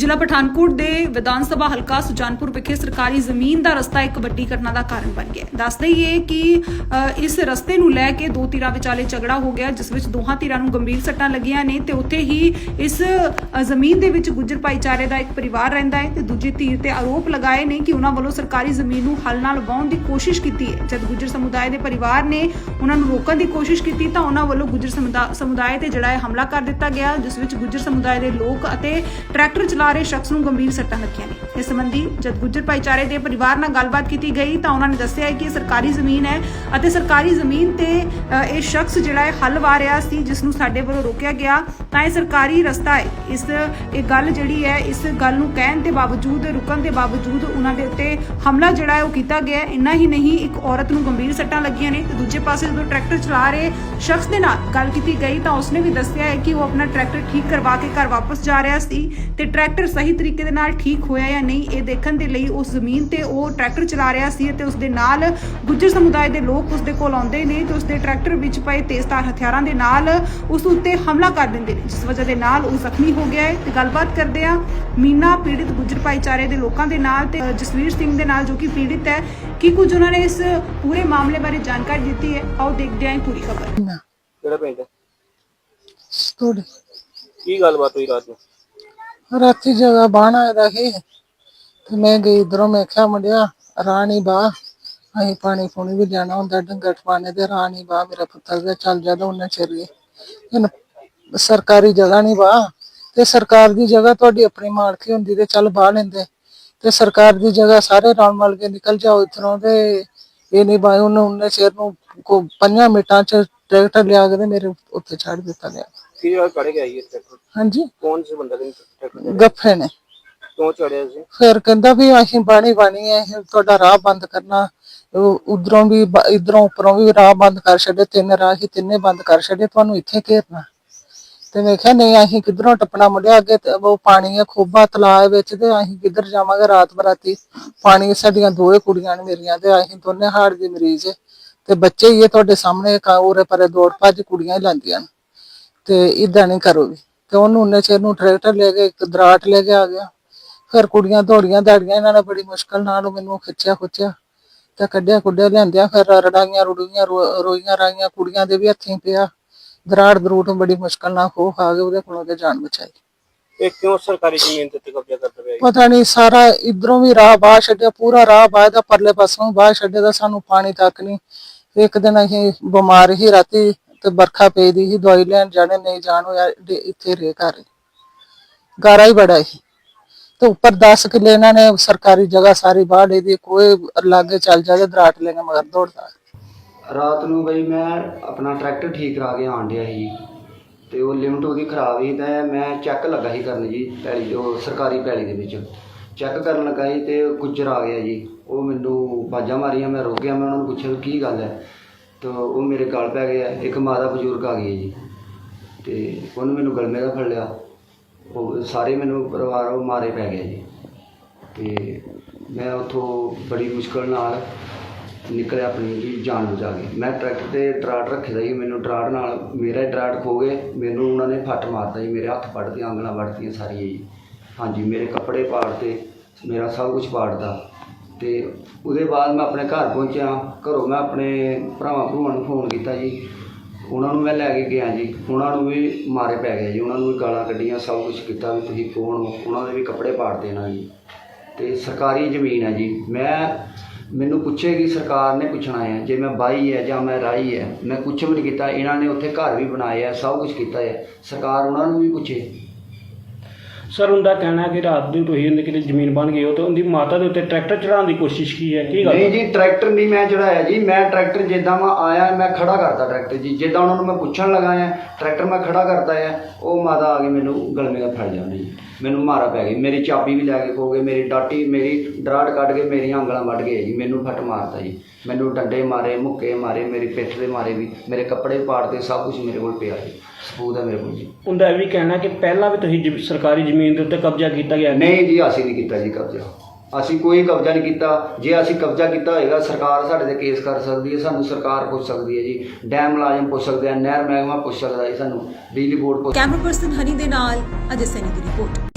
ਜ਼ਿਲ੍ਹਾ ਪਠਾਨਕੋਟ ਦੇ ਵਿਧਾਨ ਸਭਾ ਹਲਕਾ ਸੁਜਾਨਪੁਰ ਵਿਖੇ ਸਰਕਾਰੀ ਜ਼ਮੀਨ ਦਾ ਰਸਤਾ ਇੱਕ ਵੱਡੀ ਘਟਨਾ ਦਾ ਕਾਰਨ ਬਣ ਗਿਆ ਦੱਸ ਦਈਏ ਕਿ ਇਸ ਰਸਤੇ ਨੂੰ ਲੈ ਕੇ ਦੋ ਧਿਰਾਂ ਵਿਚਾਲੇ ਝਗੜਾ ਹੋ ਗਿਆ, ਜਿਸ ਵਿੱਚ ਦੋਹਾਂ ਧਿਰਾਂ ਨੂੰ ਗੰਭੀਰ ਸੱਟਾਂ ਲੱਗੀਆਂ ਨੇ ਤੇ ਉੱਥੇ ਹੀ ਇਸ ਜ਼ਮੀਨ ਦੇ ਵਿੱਚ ਗੁੱਜਰ ਭਾਈਚਾਰੇ ਦਾ ਇੱਕ ਪਰਿਵਾਰ ਰਹਿੰਦਾ ਹੈ ਤੇ ਦੂਜੀ ਧਿਰ ਤੇ ਆਰੋਪ ਲਗਾਏ ਨੇ ਕਿ ਉਹਨਾਂ ਵੱਲੋਂ ਸਰਕਾਰੀ ਜ਼ਮੀਨ ਨੂੰ ਹੱਲ ਨਾਲ ਵਾਹੁਣ ਦੀ ਕੋਸ਼ਿਸ਼ ਕੀਤੀ ਹੈ। ਜਦ ਗੁੱਜਰ ਸਮੁਦਾਇ ਦੇ ਪਰਿਵਾਰ ਨੇ ਉਹਨਾਂ ਨੂੰ ਰੋਕਣ ਦੀ ਕੋਸ਼ਿਸ਼ ਕੀਤੀ ਤਾਂ ਉਹਨਾਂ ਵੱਲੋਂ ਗੁੱਜਰ ਸਮੁਦਾ- ਸਮੁਦਾਇ ਤੇ ਜਿਹੜਾ ਹੈ ਹਮਲਾ ਕਰ ਦਿੱਤਾ ਗਿਆ, ਜਿਸ ਵਿੱਚ ਗੁੱਜਰ ਸਮੁਦਾਇ ਦੇ ਲੋਕ ਅਤੇ ਟਰੈਕਟਰ ਚਲਾ ਰਹੇ ਸ਼ਖਸ ਨੂੰ ਗੰਭੀਰ ਸੱਟਾਂ ਲੱਗੀਆਂ ਨੇ। ਇਸ ਸੰਬੰਧੀ ਜਦ ਗੁੱਜਰ ਭਾਈਚਾਰੇ ਦੇ ਪਰਿਵਾਰ ਨਾਲ ਗੱਲਬਾਤ ਕੀਤੀ ਗਈ ਤਾਂ ਉਹਨਾਂ ਨੇ ਦੱਸਿਆ ਹੈ ਕਿ ਇਹ ਸਰਕਾਰੀ ਜ਼ਮੀਨ ਹੈ ਅਤੇ ਸਰਕਾਰੀ ਜ਼ਮੀਨ ਤੇ ਇਹ ਸ਼ਖਸ ਜਿਹੜਾ ਹੈ ਹੱਲ ਵਾ ਰਿਹਾ ਸੀ, ਜਿਸ ਨੂੰ ਸਾਡੇ ਵੱਲੋਂ ਰੋਕਿਆ ਗਿਆ, ਤਾਂ ਇਹ ਸਰਕਾਰੀ ਰਸਤਾ ਹੈ। ਇਸ, ਇਹ ਗੱਲ ਜਿਹੜੀ ਹੈ, ਇਸ ਗੱਲ ਨੂੰ ਕਹਿਣ ਦੇ ਬਾਵਜੂਦ, ਰੁਕਣ ਦੇ ਬਾਵਜੂਦ ਉਹਨਾਂ ਦੇ ਉੱਤੇ ਹਮਲਾ ਜਿਹੜਾ ਹੈ ਉਹ ਕੀਤਾ ਗਿਆ। ਇੰਨਾ ਹੀ ਨਹੀਂ, ਇੱਕ ਔਰਤ ਨੂੰ ਗੰਭੀਰ ਸੱਟਾਂ ਲੱਗੀਆਂ ਨੇ ਤੇ ਦੂਜੇ ਪਾਸੇ ਜਦੋਂ ਟਰੈਕਟਰ ਚਲਾ ਰਹੇ ਸ਼ਖਸ ਦੇ ਨਾਲ ਗੱਲ ਕੀਤੀ ਗਈ ਤਾਂ ਉਸਨੇ ਵੀ ਦੱਸਿਆ ਹੈ ਕਿ ਉਹ ਆਪਣਾ ਟਰੈਕਟਰ ਠੀਕ ਕਰਵਾ ਕੇ ਘਰ ਵਾਪਸ ਜਾ ਰਿਹਾ ਸੀ ਤੇ ਟਰੈਕਟਰ ਸਹੀ ਤਰੀਕੇ ਦੇ ਨਾਲ ਠੀਕ ਹੋਇਆ ਜਾਂ ਨਹੀਂ ਇਹ ਦੇਖਣ ਦੇ ਲਈ ਉਸ ਜ਼ਮੀਨ ਤੇ ਉਹ ਟਰੈਕਟਰ ਚਲਾ ਰਿਹਾ ਸੀ ਤੇ ਉਸ ਦੇ ਨਾਲ ਗੁੱਜਰ ਸਮੁਦਾਇ ਦੇ ਲੋਕ ਉਸ ਦੇ ਕੋਲ ਆਉਂਦੇ ਨੇ ਤੇ ਉਸ ਦੇ ਟਰੈਕਰ ਵਿੱਚ ਪਏ ਤੇਜ਼ਧਾਰ ਹਥਿਆਰਾਂ ਦੇ ਨਾਲ ਉਸ ਉੱਤੇ ਹਮਲਾ ਕਰ ਦਿੰਦੇ ਨੇ ਜਿਸ ਵਜ੍ਹਾ ਦੇ ਨਾਲ ਉਹ ਜ਼ਖਮੀ ਹੋ ਗਿਆ ਹੈ। ਤੇ ਗੱਲਬਾਤ ਕਰਦੇ ਆ ਮੀਨਾ ਪੀੜਿਤ ਗੁੱਜਰ ਭਾਈਚਾਰੇ ਦੇ ਲੋਕਾਂ ਦੇ ਨਾਲ ਤੇ ਜਸਵੀਰ ਸਿੰਘ ਦੇ ਨਾਲ ਜੋ ਕਿ ਪੀੜਿਤ ਹੈ। ਕੀ ਕੁਝ ਉਹਨਾਂ ਨੇ ਇਸ ਪੂਰੇ ਮਾਮਲੇ ਬਾਰੇ ਜਾਣਕਾਰੀ ਦਿੱਤੀ ਹੈ? ਆਓ ਦੇਖਦੇ ਹਾਂ ਇਹ ਪੂਰੀ ਖਬਰ। ਕਿਹੜਾ ਪਿੰਡ ਹੈ? ਥੋੜੀ ਕੀ ਗੱਲਬਾਤ ਹੋਈ ਰਾਤ ਨੂੰ? ਰਾਤੀ ਜਗ੍ਹਾ ਬਾਣਾ ਦਾ ਹੀ ਤੇ ਮੈਂ ਗਈ ਇਧਰੋਂ, ਮੈਂ ਕਿਹਾ ਮੁੰਡਿਆ, ਰਾਣੀ ਬਾ, ਅਸੀਂ ਪਾਣੀ ਪੂਣੀ ਵੀ ਜਾਣਾ ਹੁੰਦਾ, ਡੰਗਰ ਪਾਣੇ ਦੇ ਰਾਣੀ ਬਾ ਮੇਰਾ ਪੁੱਤਰ ਦਾ ਚੱਲ ਜਾਂਦਾ ਉਹਨਾਂ ਚਿਰ ਗਏ ਸਰਕਾਰੀ ਜਗ੍ਹਾ ਨਹੀਂ ਬਾ, ਤੇ ਸਰਕਾਰ ਦੀ ਜਗ੍ਹਾ ਤੁਹਾਡੀ ਆਪਣੀ ਮਾਲਕੀ ਹੁੰਦੀ ਤੇ ਚੱਲ ਬਾਹ ਲੈਂਦੇ। ਤੇ ਸਰਕਾਰ ਦੀ ਜਗ੍ਹਾ ਸਾਰੇ ਰਲ ਮਲ ਕੇ ਨਿਕਲ ਜਾਓ ਇਥੋਂ ਤੇ ਇਹ ਨਹੀਂ ਬਾ, ਉਹਨੂੰ ਉਹਨੇ ਚਿਰ ਨੂੰ ਕੋ ਪੰਜਾਂ ਮਿੰਟਾਂ ਚ ਟਰੈਕਟਰ ਲਿਆ ਕੇ ਤੇ ਮੇਰੇ ਉੱਤੇ ਛੱਡ ਦਿੱਤਾ ਗਿਆ ਕੀ ਜਗ੍ਹਾ ਕੜ ਗਿਆ ਇਹ ਟਰੈਕਟਰ ਹਾਂਜੀ। ਕੌਣ ਸੀ ਬੰਦਾ ਜਿਹਨੇ ਟਰੈਕਟਰ ਗੱਫੇ ਨੇ। ਕਿਉਂ ਚੜਿਆ ਸੀ? ਫਿਰ ਕਹਿੰਦਾ ਵੀ ਅਸੀਂ ਬਾਣੀ ਬਾਣੀ ਹੈ ਤੁਹਾਡਾ ਰਾਹ ਬੰਦ ਕਰਨਾ। ਉਧਰੋਂ ਵੀ ਇੱਧਰੋਂ ਉੱਪਰੋਂ ਵੀ ਰਾਹ ਬੰਦ ਕਰ ਛੱਡੇ ਤਿੰਨ ਰਾਹ ਹੀ ਤਿੰਨੇ ਬੰਦ ਕਰ ਛੱਡੇ ਤੁਹਾਨੂੰ ਇੱਥੇ ਘੇਰਨਾ। ਤੇ ਮੈਂ ਕਿਹਾ ਨਹੀਂ ਅਸੀਂ ਕਿੱਧਰੋਂ ਟੱਪਣਾ ਮੁੰਡਿਆ ਅੱਗੇ ਉਹ ਪਾਣੀ ਹੈ ਖੋਬਾ ਤਲਾਅ ਵਿੱਚ ਤੇ ਅਸੀਂ ਕਿੱਧਰ ਜਾਵਾਂਗੇ ਰਾਤ ਬਰਾਤੀ? ਪਾਣੀ ਸਾਡੀਆਂ ਦੋਏ ਕੁੜੀਆਂ ਨੇ ਮੇਰੀਆਂ ਤੇ ਅਸੀਂ ਦੋਨੇ ਹਾਰਟ ਦੀ ਮਰੀਜ਼। ਤੇ ਬੱਚੇ ਹੀ ਹੈ ਤੁਹਾਡੇ ਸਾਹਮਣੇ ਕਾ ਉਰੇ ਪਰੇ ਦੌੜ ਭੱਜ ਕੁੜੀਆਂ ਹੀ ਲਾਂਦੀਆਂ ਨੇ। ਤੇ ਇਦਾਂ ਨਹੀਂ ਕਰੋਗੇ। ਤੇ ਉਹਨੂੰ ਉਹਨੇ ਚਿਰ ਨੂੰ ਟਰੈਕਟਰ ਲੈ ਕੇ ਇੱਕ ਦਰਾਟ ਲੈ ਕੇ ਆ ਗਿਆ। ਫਿਰ ਕੁੜੀਆਂ ਦੌੜੀਆਂ ਦਾੜੀਆਂ ਇਹਨਾਂ ਨੇ ਬੜੀ ਮੁਸ਼ਕਲ ਨਾਲ ਮੈਨੂੰ ਖਿੱਚਿਆ ਖੁੱਚਿਆ। ਤੇ ਕੱਢਿਆ ਕੁੱਢਿਆ ਲਿਆਂਦਿਆ ਫਿਰ ਰੜਾਈਆਂ ਰੁੜੀਆਂ ਰੋਈਆਂ ਰਾਈਆਂ ਕੁੜੀਆਂ ਦੇ ਵੀ ਹੱਥੀਂ ਪਿਆ। ਦਰਾੜ ਦਰੂਟ ਬੜੀ ਮੁਸ਼ਕਲ ਨਾਲ ਖੋ ਖਾ ਕੇ ਉਹਦੇ ਕੋਲੋਂ ਤੇ ਜਾਨ ਬਚਾਈ। ਇਹ ਕਿਉਂ ਸਰਕਾਰੀ ਜ਼ਮੀਨ ਤੇ ਕਬਜ਼ਾ ਕਰਦਾ ਪਿਆ? ਪਤਾ ਨਹੀਂ ਸਾਰਾ ਇਧਰੋਂ ਵੀ ਰਾਹ ਬਾਹ ਛੱਡਿਆ ਪੂਰਾ ਰਾਹ ਬਾਹ ਦਾ ਪਰਲੇ ਪਾਸੋਂ ਬਾਹ ਛੱਡਿਆ ਦਾ ਸਾਨੂੰ ਪਾਣੀ ਤੱਕ ਨਹੀਂ। ਇੱਕ ਦਿਨ ਅਸੀਂ ਬਿਮਾਰ ਹੀ ਰਾਤੀ ਤੇ ਬਰਖਾ ਪਈ ਦੀ ਸੀ, ਦਵਾਈ ਲੈਣ ਜਾਣੇ, ਨਹੀਂ ਜਾਣ ਹੋਇਆ, ਡੇ- ਇੱਥੇ ਰੇ ਘਰ। ਗਾਰਾ ਹੀ ਬੜਾ ਸੀ। ਤੇ ਉੱਪਰ 10 ਕਿੱਲੇ ਇਹਨਾਂ ਨੇ ਸਰਕਾਰੀ ਜਗ੍ਹਾ ਸਾਰੀ ਬਾਹ ਲਈ ਦੀ, ਕੋਈ ਲਾਗੇ ਚੱਲ ਜਾਵੇ, ਦਰਾਟ ਲੈ ਮਗਰ ਦੌੜਦਾ। ਰਾਤ ਨੂੰ ਬਈ ਮੈਂ ਆਪਣਾ ਟਰੈਕਟਰ ਠੀਕ ਕਰਾ ਕੇ ਆਣ ਡਿਆ ਸੀ। ਤੇ ਉਹ ਲਿਮਟ ਉਹਦੀ ਖਰਾਬ ਸੀ, ਤੇ ਮੈਂ ਚੈੱਕ ਲੱਗਾ ਸੀ ਕਰਨ ਜੀ, ਪੈਲੀ ਉਹ ਸਰਕਾਰੀ ਪੈਲੀ ਦੇ ਵਿੱਚ। ਚੈੱਕ ਕਰਨ ਲੱਗਾ ਸੀ ਤੇ ਗੁੱਜਰ ਆ ਗਿਆ ਜੀ। ਉਹ ਮੈਨੂੰ ਬਾਜਾਂ ਮਾਰੀਆਂ, ਮੈਂ ਰੁਕ ਗਿਆ, ਮੈਂ ਉਹਨਾਂ ਨੂੰ ਪੁੱਛਿਆ ਕੀ ਗੱਲ ਹੈ? ਤਾਂ ਉਹ ਮੇਰੇ ਗਲ ਪੈ ਗਿਆ, ਇੱਕ ਮਾਤਾ ਬਜ਼ੁਰਗ ਆ ਗਈ ਜੀ। ਤੇ ਉਹਨੇ ਮੈਨੂੰ ਗਲਮੇ ਦਾ ਫੜ ਲਿਆ। ਉਹ ਸਾਰੇ ਮੈਨੂੰ ਪਰਿਵਾਰ ਉਹ ਮਾਰੇ ਪੈ ਗਿਆ ਜੀ। ਤੇ ਮੈਂ ਉੱਥੋਂ ਬੜੀ ਮੁਸ਼ਕਲ ਨਾਲ ਨਿਕਲਿਆ ਆਪਣੀ ਜੀ ਜਾਨ ਬਚਾ ਕੇ। ਮੈਂ ਟਰੈਕਟਰ ਤੇ ਡਰਾਟ ਰੱਖੇ ਦਾ ਜੀ, ਮੈਨੂੰ ਡਰਾਟ ਨਾਲ ਮੇਰਾ ਡਰਾਟ ਖੋ ਗਏ। ਮੈਨੂੰ ਉਹਨਾਂ ਨੇ ਫੱਟ ਮਾਰਤਾ ਜੀ, ਮੇਰੇ ਹੱਥ ਪੜਦੀਆਂ ਆਂਗਲਾਂ ਵੜਦੀਆਂ ਸਾਰੀਆਂ ਜੀ। ਹਾਂਜੀ, ਮੇਰੇ ਕੱਪੜੇ ਪਾੜਤੇ, ਮੇਰਾ ਸਭ ਕੁਝ ਪਾੜਦਾ ਤੇ ਉਹਦੇ ਬਾਅਦ ਮੈਂ ਆਪਣੇ ਘਰ ਪਹੁੰਚਿਆ। ਘਰੋਂ ਮੈਂ ਆਪਣੇ ਭਰਾਵਾਂ ਭਰੂਆਂ ਨੂੰ ਫੋਨ ਕੀਤਾ ਜੀ। ਉਹਨਾਂ ਨੂੰ ਮੈਂ ਲੈ ਕੇ ਗਿਆ ਜੀ। ਉਹਨਾਂ ਨੂੰ ਵੀ ਮਾਰੇ ਪੈ ਗਏ ਜੀ। ਉਹਨਾਂ ਨੂੰ ਵੀ ਗਾਲਾਂ ਕੱਢੀਆਂ, ਸਭ ਕੁਝ ਕੀਤਾ। ਵੀ ਤੁਸੀਂ ਕੌਣ ਹੋ ਉਹਨਾਂ ਦੇ ਵੀ ਕੱਪੜੇ ਪਾੜ ਦੇਣਾ ਜੀ। ਤੇ ਸਰਕਾਰੀ ਜ਼ਮੀਨ ਹੈ ਜੀ। ਮੈਂ, ਮੈਨੂੰ ਪੁੱਛੇਗੀ ਸਰਕਾਰ ਨੇ ਪੁੱਛਣਾ ਹੈ, ਜੇ ਮੈਂ ਬਾਈ ਹੈ ਜਾਂ ਮੈਂ ਰਾਈ ਹੈ, ਮੈਂ ਕੁਛ ਵੀ ਨਹੀਂ ਕੀਤਾ। ਇਹਨਾਂ ਨੇ ਉੱਥੇ ਘਰ ਵੀ ਬਣਾਏ ਆ, ਸਭ ਕੁਝ ਕੀਤਾ ਹੈ। ਸਰਕਾਰ ਉਹਨਾਂ ਨੂੰ ਵੀ ਪੁੱਛੇ। ਸਰ ਉਹਦਾ ਕਹਿਣਾ ਹੈ ਕਿ ਰਾਤ ਨੂੰ ਤੁਸੀਂ ਉਹਦੇ ਕਿਤੇ ਜ਼ਮੀਨ ਬਣ ਗਈ ਹੋ ਤੇ ਉਹਦੀ ਮਾਤਾ ਦੇ ਉੱਤੇ ਟਰੈਕਟਰ ਚੜਾਉਣ ਦੀ ਕੋਸ਼ਿਸ਼ ਕੀ ਹੈ? ਕੀ ਗੱਲ ਨਹੀਂ ਜੀ ਟਰੈਕਟਰ ਨਹੀਂ ਮੈਂ ਚੜਾਇਆ ਜੀ। ਮੈਂ ਟਰੈਕਟਰ ਜਿੱਦਾਂ ਮੈਂ ਆਇਆ ਮੈਂ ਖੜਾ ਕਰਤਾ ਟਰੈਕਟਰ ਜੀ। ਜਿੱਦਾਂ ਉਹਨਾਂ ਨੂੰ ਮੈਂ ਪੁੱਛਣ ਲੱਗਾ ਆ ਟਰੈਕਟਰ ਮੈਂ ਖੜਾ ਕਰਤਾ ਆ ਉਹ ਮਾਤਾ ਆ ਕੇ ਮੈਨੂੰ ਗਲਮੇ ਦਾ ਫੜ ਜਾਂਦੀ ਜੀ। ਮੈਨੂੰ ਮਾਰਾ ਪੈ ਗਈ। ਮੇਰੀ ਚਾਬੀ ਵੀ ਲੈ ਕੇ ਖੋ ਗਏ ਮੇਰੀ ਡਾਟੀ ਮੇਰੀ ਡਰਾਟ ਕੱਢ ਕੇ ਮੇਰੀਆਂ ਉਂਗਲਾਂ ਵੱਢ ਗਏ ਜੀ। ਮੈਨੂੰ ਫੱਟ ਮਾਰਤਾ ਜੀ। ਮੈਨੂੰ ਡੰਡੇ ਮਾਰੇ ਮੁੱਕੇ ਮਾਰੇ ਮੇਰੀ ਪਿੱਠ ਦੇ ਮਾਰੇ ਵੀ ਮੇਰੇ ਕੱਪੜੇ ਪਾੜਦੇ ਸਭ ਕੁਝ ਮੇਰੇ ਕੋਲ ਪਿਆ ਜੀ। ਸਬੂਤ ਹੈ ਮੇਰੇ ਕੋਲ ਜੀ। ਉਹਦਾ ਇਹ ਵੀ ਕਹਿਣਾ ਕਿ ਪਹਿਲਾਂ ਵੀ ਤੁਸੀਂ ਜ਼ਮ- ਸਰਕਾਰੀ ਜ਼ਮੀਨ ਦੇ ਉੱਤੇ ਕਬਜ਼ਾ ਕੀਤਾ ਗਿਆ? ਨਹੀਂ ਜੀ ਅਸੀਂ ਨਹੀਂ ਕੀਤਾ ਜੀ ਕਬਜ਼ਾ। ਅਸੀਂ ਕੋਈ ਕਬਜ਼ਾ ਨਹੀਂ ਕੀਤਾ। ਜੇ ਅਸੀਂ ਕਬਜ਼ਾ ਕੀਤਾ ਹੋਏਗਾ ਸਰਕਾਰ ਸਾਡੇ ਤੇ ਕੇਸ ਕਰ ਸਕਦੀ ਹੈ ਸਾਨੂੰ ਸਰਕਾਰ ਪੁੱਛ ਸਕਦੀ ਹੈ ਜੀ। ਡੈਮ ਮੁਲਾਜ਼ਮ ਪੁੱਛ ਸਕਦੇ ਆ ਨਹਿਰ ਮਹਿਕਮਾ ਪੁੱਛ ਸਕਦਾ ਹੈ ਸਾਨੂੰ ਬਿਜਲੀ ਬੋਰਡ ਪੁੱਛ ਕੈਮਰਾ ਪਰਸਨ ਹਨੀ ਦੇ ਨਾਲ ਅਜੇ ਸੈਨੀ ਦੀ ਰਿਪੋਰਟ।